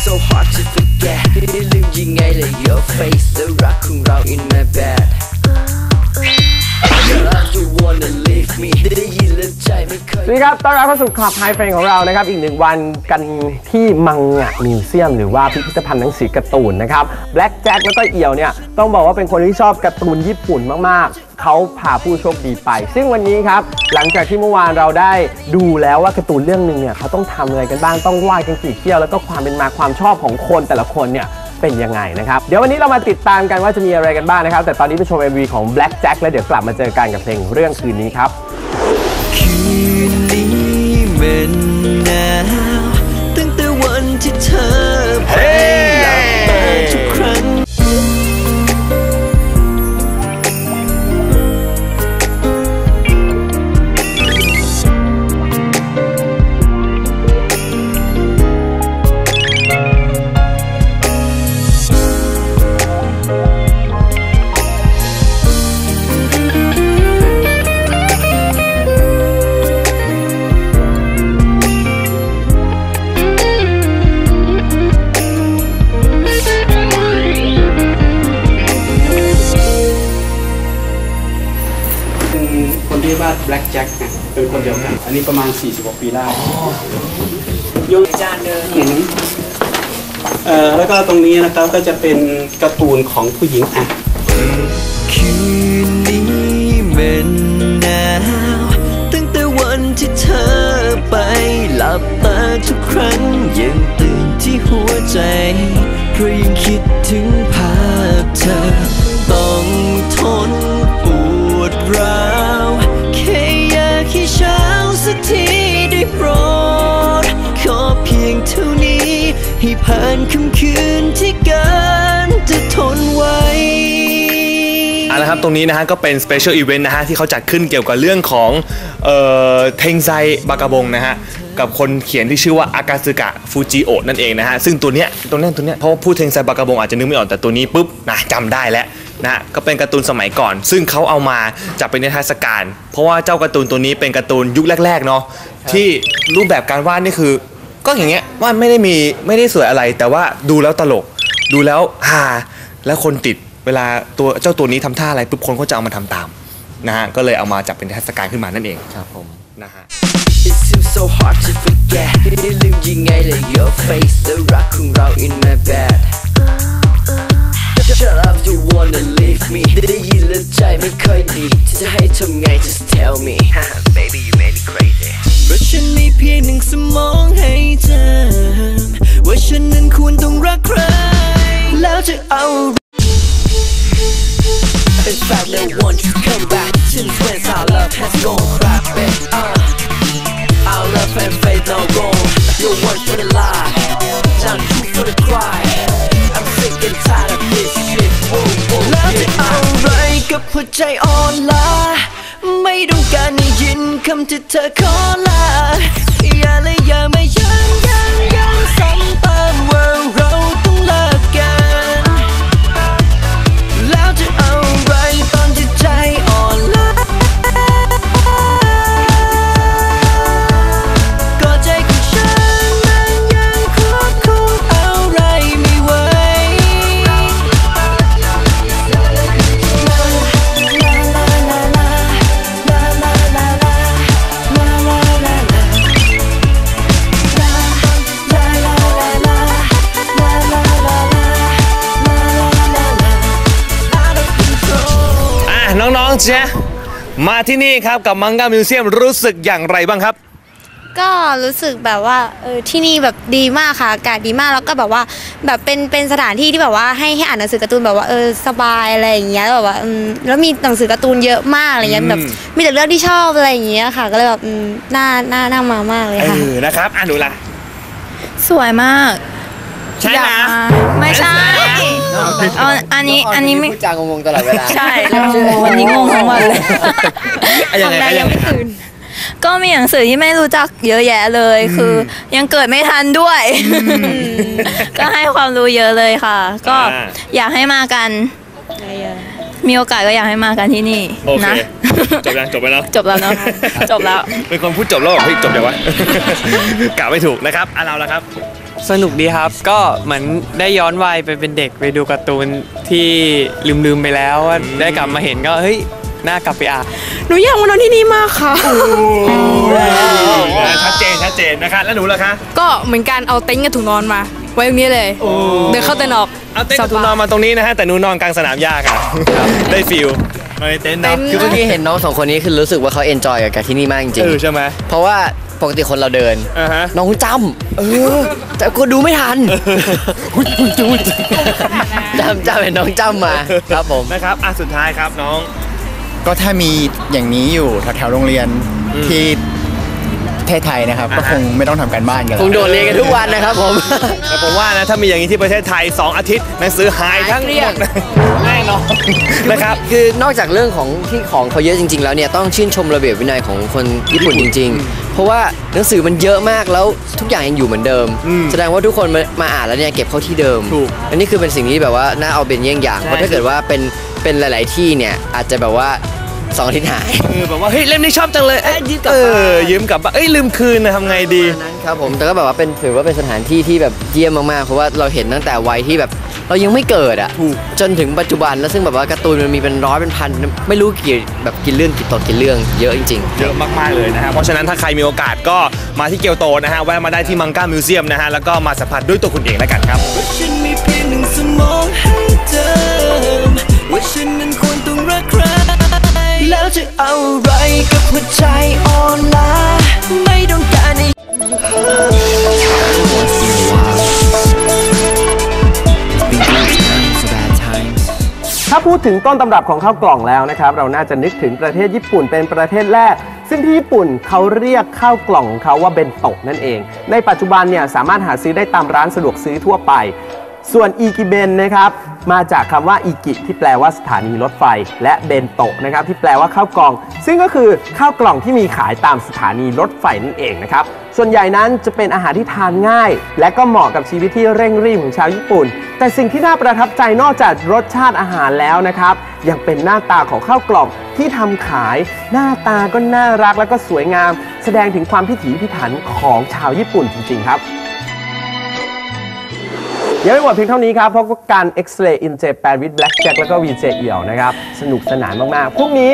so hard to forget ลืมยังไงเลย your face และรักของเรา in my bed สวัสดีครับ ต้อนรับเข้าสู่คลับไฮเฟรนของเรานะครับ อีกหนึ่งวันกันที่มังงะมิวเซียม หรือว่าพิพิธภัณฑ์หนังสือการ์ตูนนะครับ แบล็กแจ็คแล้วก็เอี่ยวเนี่ย ต้องบอกว่าเป็นคนที่ชอบการ์ตูนญี่ปุ่นมาก ๆ เขาพาผู้โชคดีไป ซึ่งวันนี้ครับ หลังจากที่เมื่อวานเราได้ดูแล้วว่าการ์ตูนเรื่องหนึ่งเนี่ยเขาต้องทำอะไรกันบ้าง ต้องวาดกันกี่เที่ยว แล้วก็ความเป็นมาความชอบของคนแต่ละคนเนี่ย เป็นยังไงนะครับ เดี๋ยววันนี้เรามาติดตามกันว่าจะมีอะไรกันบ้างนะครับ แต่ตอนนี้ไปชม MV ของ Black Jack แล้วเดี๋ยวกลับมาเจอกันกับเพลงเรื่องคืนนี้ครับ คืนนี้มันหนาวตั้งแต่วันที่เธอไป คนที่วาด Black Jack เนี่ยเป็นคนเดียวกัน อันนี้ประมาณ 40กว่าปีได้ยงจานเดิมเอ่อแล้วก็ตรงนี้นะครับก็จะเป็นการ์ตูนของผู้หญิงอะคืนนี้มันหนาวตั้งแต่วันที่เธอไปหลับตาทุกครั้งยังตื่นที่หัวใจเพราะยังคิดถึงภาพเธอ ให้ผ่านค่ำคืนที่เกินจะทนไหวเอาละครับตรงนี้นะฮะก็เป็น Special Event นต์นะฮะที่เขาจัดขึ้นเกี่ยวกับเรื่องของเอ่อเทงไซบากาบงนะฮะกับคนเขียนที่ชื่อว่าอากาซึกะฟูจิโอะนั่นเองนะฮะซึ่งตัวเนี้ยตัวเนี้ยตัวเนี้ยเพราะว่าพูดเทงไซบากาบงอาจจะนึกไม่ออกแต่ตัวนี้ปุ๊บนะจำได้แล้วนะก็เป็นการ์ตูนสมัยก่อน ซึ่งเขาเอามาจัดเป็นนิทรรศการ เพราะว่าเจ้าการ์ตูนตัวนี้เป็นการ์ตูนยุคแรกๆเนาะที่รูปแบบการวาดนี่คือ ก็อย่างเงี้ยวาดไม่ได้มีไม่ได้สวยอะไร แต่ว่าดูแล้วตลก ดูแล้วฮาแล้วคนติดเวลาตัวเจ้าตัวนี้ทำท่าอะไรปุ๊บคนก็จะเอามาทำตามนะฮะก็เลยเอามาจับเป็นเทศกาลขึ้นมานั่นเองครับผมนะฮะ It seems so hard to forget ลืมยังไงเลย your face และรักของเรา in my bed Shut up you wanna leave me ได้ยินแล้วใจไม่ค่อยดีจะให้ทำไง just tell me baby you made me crazy เพ ราะฉันมีเพียงหนึ่งสมองให้เธอ ว่าฉันนั้นควรต้องรักใคร แล้วจะเอา In fact, no one to come back Since when our love has gone crapping uh, Our love and faith no gone You're one for the lie Now two for the cry I'm sick and tired of this shit Whoa, whoa, แล้วจะอะไรกับหัวใจอ่อนล้าไม่ต้องการได้ ยินคำที่เธอขอลาอย่าเลยอย่าะน้องๆเจ๊มาที่นี่ครับกับมังกามิวเซียมรู้สึกอย่างไรบ้างครับ ก็รู้สึกแบบว่าเออที่นี่แบบดีมากค่ะอากาศดีมากแล้วก็แบบว่าแบบเป็นเป็นสถานที่ที่แบบว่าให้ให้อ่านหนังสือการ์ตูนแบบว่าเออสบายอะไรอย่างเงี้ยแบบว่าอืมแล้วมีหนังสือการ์ตูนเยอะมากอะไรเงี้ยอืมแบบมีแต่เรื่องที่ชอบอะไรอย่างเงี้ยค่ะ ก็เลยแบบอืมน่าน่าน่ามามากเลยเอค่ะ อนะครับอะหนูล่ะสวยมากใช่อยากนะมาไม่ใช่ เอาอันนี้อันนี้ไม่พูดจางงๆตลอดเวลาใช่วันนี้งงทั้งวันเลยอะยังไงอะยังไงก็มีหนังสือที่ไม่รู้จักเยอะแยะเลย คือยังเกิดไม่ทันด้วย ก็ให้ความรู้เยอะเลยค่ะ ก็อ่าอยากให้มากัน มีโอกาสก็อยากให้มากันที่นี่โอเคนะจบยังจบไปแล้วจบแล้วเนอะจบแล้ว เป็นคนพูดจบแล้วเหรอเฮ้ยจบเดี๋ยววะกะไม่ถูกนะครับอะเราละครับ สนุกดีครับ ก็เหมือนได้ย้อนวัยไปเป็นเด็กไปดูการ์ตูนที่ลืมๆไปแล้วว่าได้กลับมาเห็นก็เฮ้ยน่ากลับไปอ่านหนูอยากมานอนที่นี่มากค่ะ ชัดเจนชัดเจนนะคะ แล้วหนูล่ะคะ ก็เหมือนกันเอาเต็นท์กับถุงนอนมา ไว้ตรงนี้เลย เดินเข้าเต็นท์ออกเอาเต้นกับหนูนอนมาตรงนี้นะฮะแต่หนูนอนกลางสนามหญ้าค่ะได้ฟิลมาในเต็นท์เนาะคือเมื่อกี้เห็นน้องสองคนนี้คือรู้สึกว่าเขาเอนจอยกับที่นี่มากจริงเออใช่ไหมๆเพราะว่า ปกติคนเราเดิน อ่าฮะ น้องจำเออแต่ก็ดูไม่ทันจำจำเห็นน้องจำมาครับผม นะครับอะสุดท้ายครับน้อง ก็ถ้ามีอย่างนี้อยู่แถวๆโรงเรียนที่ประเทศไทยนะครับ ก็คงไม่ต้องทำการบ้านกันคแล้วงโดดเรียนกันทุกวันนะครับผม แต่ผมว่านะถ้ามีอย่างนี้ที่ประเทศไทย 2 อาทิตย์หนังสือหายทั้งหมดแน่นอนนะครับ คือนอกจากเรื่องของที่ของเขาเยอะจริง ๆ แล้วเนี่ยต้องชื่นชมระเบียบวินัยของคนญี่ปุ่นจริง ๆ เพราะว่าหนังสือมันเยอะมากแล้วทุกอย่างยังอยู่เหมือนเดิม แสดงว่าทุกคนมามาอ่านแล้วเนี่ยเก็บเข้าที่เดิมถูกอันนี้คือเป็นสิ่งที่แบบว่าน่าเอาเป็นเยี่ยงอย่างเพราะถ้าเกิดว่าเป็นเป็นหลาย ๆ ที่เนี่ยอาจจะแบบว่า สองอาทิตย์หายเออแบบว่าเฮ้ยเล่มนี้ชอบจังเลยเอ้ยยืมกลับเอบ้าน อยืมกลับบ้านเอ้ยลืมคืนนะทำไงดี นั้นครับผมแต่ก็แบบว่าเป็นถือว่าเป็นสถานที่ที่แบบเยี่ยมมากๆเพราะว่าเราเห็นตั้งแต่วัยที่แบบ เรายังไม่เกิดอะถูก จนถึงปัจจุบันแล้วซึ่งแบบว่าการ์ตูนมันมีเป็นร้อยเป็นพันไม่รู้กี่แบบกี่เรื่องกี่ตอนกี่เรื่องเยอะจริงๆเยอะมาก ๆ เลยนะฮะ เพราะฉะนั้นถ้าใครมีโอกาสก็มาที่เกียวโตนะฮะ แวะมาได้ที่มังก้ามิวเซียมนะฮะ แล้วก็มาสัมผัสด้วยตัวคุณเองแล้วกันครับฉันมีเพียงหนึ่งสมองให้เติมว่าฉันนั้นควรต้องรักใคร แล้วจะเอาอะไรกับหัวใจอ่อนล้าไม่ต้องการให้ถ้าพูดถึงต้นตำรับของข้าวกล่องแล้วนะครับ เราน่าจะนึกถึงประเทศญี่ปุ่นเป็นประเทศแรก ซึ่งที่ญี่ปุ่นเขาเรียกข้าวกล่องของเขาว่าเบนโตะนั่นเอง ในปัจจุบันเนี่ยสามารถหาซื้อได้ตามร้านสะดวกซื้อทั่วไป ส่วนอีกิเบนนะครับ มาจากคำว่าอีกิที่แปลว่าสถานีรถไฟ และเบนโตะนะครับที่แปลว่าข้าวกล่อง ซึ่งก็คือข้าวกล่องที่มีขายตามสถานีรถไฟนั่นเองนะครับ ส่วนใหญ่นั้นจะเป็นอาหารที่ทานง่าย และก็เหมาะกับชีวิตที่เร่งรีบของชาวญี่ปุ่น แต่สิ่งที่น่าประทับใจนอกจากรสชาติอาหารแล้วนะครับ ยังเป็นหน้าตาของข้าวกล่องที่ทำขายหน้าตาก็น่ารักและก็สวยงาม แสดงถึงความพิถีพิถันของชาวญี่ปุ่นจริงๆครับ ยังไม่หมดเพียงเท่านี้ครับ เพราะว่าการ X-ray in Japan with Black Jack แล้วก็ VJ เอี่ยวนะครับ สนุกสนานมาก ๆ พรุ่งนี้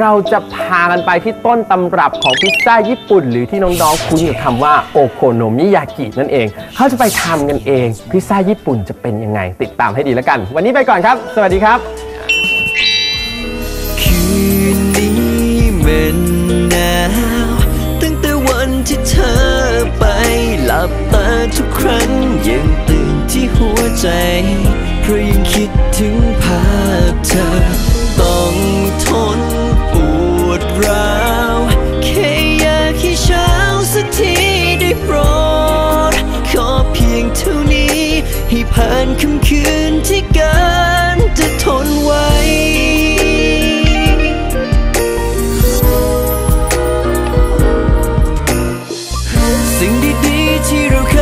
เราจะพากันไปที่ต้นตำรับของพิซซ่าญี่ปุ่น หรือที่น้องๆคุ้นกับคำว่าโอโคโนมิยากินั่นเอง เขาจะไปทำกันเอง พิซซ่าญี่ปุ่นจะเป็นยังไง ติดตามให้ดีแล้วกัน วันนี้ไปก่อนครับ สวัสดีครับ คืนนี้มันหนาวตั้งแต่วันที่เธอไปหลับตาทุกครั้งยังต ที่หัวใจ เพราะยังคิดถึงภาพเธอ ต้องทนปวดร้าวแค่อยากให้เช้าสักทีได้โปรด ขอเพียงเท่านี้ ให้ผ่านค่ำคืนที่เกินจะทนไว้สิ่งดีๆที่เราเคย